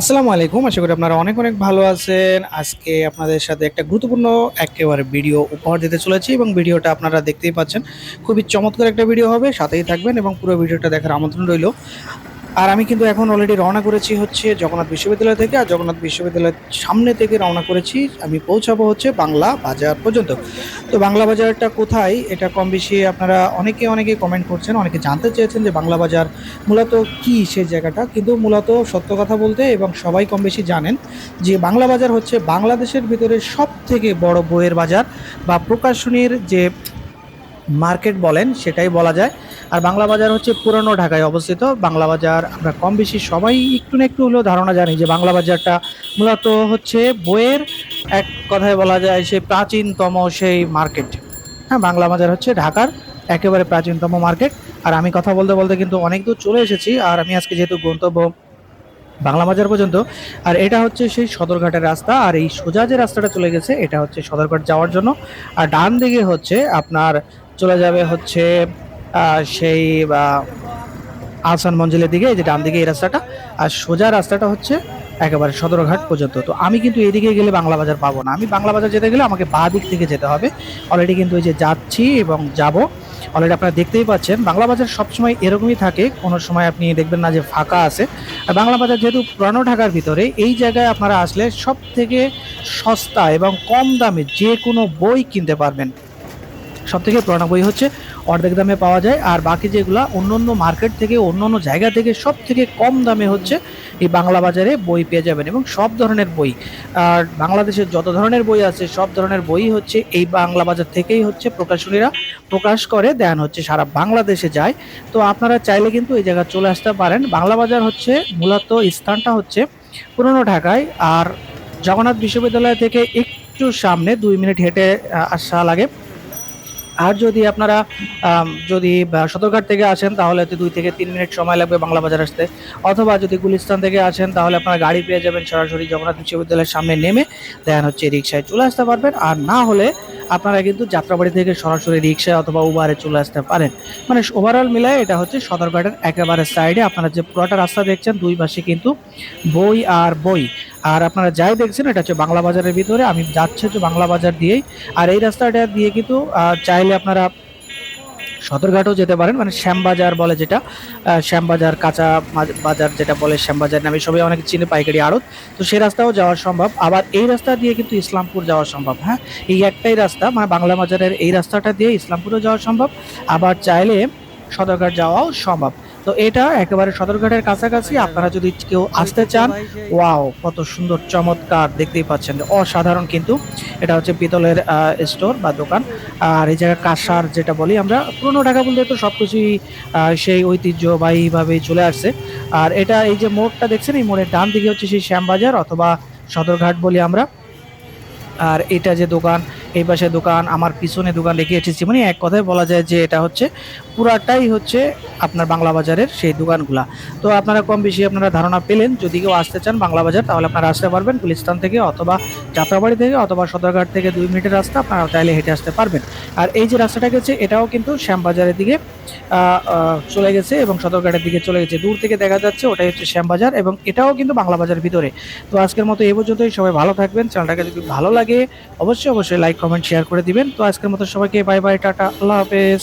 আসসালামু আলাইকুম, আশা করি আপনারা অনেক অনেক ভালো আছেন। আজকে আপনাদের সাথে একটা গুরুত্বপূর্ণ, একেবারে ভিডিও উপহার দিতে চলেছি এবং ভিডিওটা আপনারা দেখতেই পাচ্ছেন। খুবই চমৎকার একটা ভিডিও হবে, সাথেই থাকবেন এবং পুরো ভিডিওটা দেখার আমন্ত্রণ রইল। আর আমি কিন্তু এখন অলরেডি রওনা করেছি হচ্ছে জগন্নাথ বিশ্ববিদ্যালয় থেকে, আর জগন্নাথ বিশ্ববিদ্যালয়ের সামনে থেকে রওনা করেছি। আমি পৌঁছাবো হচ্ছে বাংলা বাজার পর্যন্ত। তো বাংলা বাজারটা কোথায়? এটা কম বেশি আপনারা অনেকে অনেকে কমেন্ট করছেন, অনেকে জানতে চেয়েছেন যে বাংলা বাজার মূলত কি সেই জায়গাটা। কিন্তু মূলত সত্য কথা বলতে এবং সবাই কম বেশি জানেন যে বাংলা বাজার হচ্ছে বাংলাদেশের ভিতরে সব থেকে বড় বইয়ের বাজার বা প্রকাশনীর যে মার্কেট বলেন, সেটাই বলা যায়। আর বাংলা বাজার হচ্ছে পুরনো ঢাকায় অবস্থিত। বাংলা বাজার আমরা কম বেশি সবাই একটু না একটু হলেও ধারণা জানি যে বাংলা বাজারটা মূলত হচ্ছে বইয়ের এক কথায় বলা যায় সেই প্রাচীনতম সেই মার্কেট। হ্যাঁ বাংলা বাজার হচ্ছে ঢাকার একেবারে প্রাচীনতম মার্কেট। আর আমি কথা বলতে বলতে কিন্তু অনেক দূর চলে এসেছি আর আমি আজকে যেহেতু গন্তব্য বাংলা বাজার পর্যন্ত, আর এটা হচ্ছে সেই সদরঘাটের রাস্তা আর এই সোজা যে রাস্তাটা চলে গেছে এটা হচ্ছে সদরঘাট যাওয়ার জন্য। আর ডান দিকে হচ্ছে আপনার চলে যাবে হচ্ছে সেই আহ, আহসান মঞ্জিলের দিকে যে ডান দিকে এই রাস্তাটা। আর সোজা রাস্তাটা হচ্ছে একেবারে সদরঘাট পর্যন্ত। তো আমি কিন্তু এদিকে গেলে বাংলা বাজার পাবো না। আমি বাংলা বাজার যেতে গেলে আমাকে বাঁ দিক থেকে যেতে হবে। অলরেডি কিন্তু এই যে যাচ্ছি এবং যাব অলরেডি আপনারা দেখতেই পাচ্ছেন। বাংলা বাজার সবসময় এরকমই থাকে। কোনো সময় আপনি দেখবেন না যে ফাঁকা আছে। আর বাংলা বাজার যেহেতু পুরানো ঢাকার ভিতরে এই জায়গায় আপনারা আসলে সব থেকে সস্তা এবং কম দামে যে কোনো বই কিনতে পারবেন। সব থেকে পুরানো বই হচ্ছে, অর্ধেক দামে পাওয়া যায়। আর বাকি যেগুলো অন্য অন্য মার্কেট থেকে অন্য অন্য জায়গা থেকে সব থেকে কম দামে হচ্ছে এই বাংলা বাজারে বই পেয়ে যাবেন এবং সব ধরনের বই। আর বাংলাদেশের যত ধরনের বই আছে, সব ধরনের বই হচ্ছে এই বাংলা বাজার থেকেই হচ্ছে প্রকাশনীরা প্রকাশ করে, দেন হচ্ছে সারা বাংলাদেশে যায়। তো আপনারা চাইলে কিন্তু এই জায়গায় চলে আসতে পারেন। বাংলা বাজার হচ্ছে মূলত স্থানটা হচ্ছে পুরনো ঢাকায়। আর জগন্নাথ বিশ্ববিদ্যালয় থেকে একটু সামনে, দুই মিনিট হেঁটে আসা লাগে। আর যদি আপনারা যদি সদরঘাট থেকে আসেন, তাহলে দুই থেকে তিন মিনিট সময় লাগবে বাংলা বাজার আসতে। অথবা যদি গুলিস্তান থেকে আসেন, তাহলে আপনারা গাড়ি পেয়ে যাবেন সরাসরি জগন্নাথ বিশ্ববিদ্যালয়ের সামনে নেমে, দেন হচ্ছে রিক্সায় চলে আসতে পারবেন। আর না হলে আপনারা কিন্তু যাত্রাবাড়ি থেকে সরাসরি রিক্সা অথবা উবারে চলে আসতে পারেন। মানে ওভারঅল মিলায় এটা হচ্ছে সদরঘাটের একেবারে সাইডে আপনারা যে পুরোটা রাস্তা দেখছেন, দুই পাশে কিন্তু বই আর বই। আর আপনারা যাই দেখছেন, এটা হচ্ছে বাংলা বাজারের ভিতরে। আমি যাচ্ছি হচ্ছে বাংলা বাজার দিয়েই। আর এই রাস্তাটা দিয়ে কিন্তু চাইলে আপনারা সদরঘাটও যেতে পারেন মানে শ্যামবাজার বলে যেটা শ্যামবাজার, কাঁচা বাজার যেটা বলে শ্যামবাজার নামে সবাই অনেক চিনে, পাইকারি আড়ত। তো সেই রাস্তাও যাওয়া সম্ভব। আবার এই রাস্তা দিয়ে কিন্তু ইসলামপুর যাওয়া সম্ভব হ্যাঁ? এই একটাই রাস্তা মানে বাংলা বাজারের এই রাস্তাটা দিয়ে ইসলামপুরও যাওয়া সম্ভব। আবার চাইলে সদরঘাট যাওয়াও সম্ভব। তো এটা একেবারে সদরঘাটের কাছাকাছি। আপনারা যদি কেউ আসতে চান, ওয়াও, কত সুন্দর, চমৎকার, দেখতেই পাচ্ছেন অসাধারণ কিন্তু। এটা হচ্ছে পিতলের স্টোর বা দোকান। আর এই জায়গায় কাঁসার যেটা বলি আমরা, পুরনো ঢাকা বলতে তো সব কিছুই সেই ঐতিহ্যবাহীভাবেই চলে আসছে। আর এটা এই যে মোড়টা দেখছেন, এই মোড়ের ডান দিকে হচ্ছে সেই শ্যামবাজার অথবা সদরঘাট বলি আমরা। আর এটা যে দোকান এই পাশে দোকান, আমার পিছনে দোকান রেখে এসেছি। মানে এক কথায় বলা যায় যে এটা হচ্ছে, পুরাটাই হচ্ছে আপনার বাংলা বাজারের সেই দোকানগুলা। তো আপনারা কম বেশি আপনারা ধারণা পেলেন, যদি কেউ আসতে চান বাংলা বাজার, তাহলে আপনারা আসতে পারবেন গুলিস্তান থেকে অথবা যাত্রাবাড়ি থেকে অথবা সদরঘাট থেকে দুই মিনিটের রাস্তা, আপনারা চাইলে হেঁটে আসতে পারবেন। আর এই যে রাস্তাটা গেছে, এটাও কিন্তু শ্যামবাজারের দিকে চলে গেছে এবং সদরঘাটের দিকে চলে গেছে। দূর থেকে দেখা যাচ্ছে ওটাই হচ্ছে শ্যামবাজার এবং এটাও কিন্তু বাংলা বাজার ভিতরে। তো আজকের মতো এই পর্যন্তই, সবাই ভালো থাকবেন। চ্যানেলটাকে যদি ভালো লাগে, অবশ্যই অবশ্যই লাইক কমেন্ট শেয়ার করে দিবেন। তো আজকের মতো সবাইকে বাই বাই টাটা আল্লাহ হাফেজ।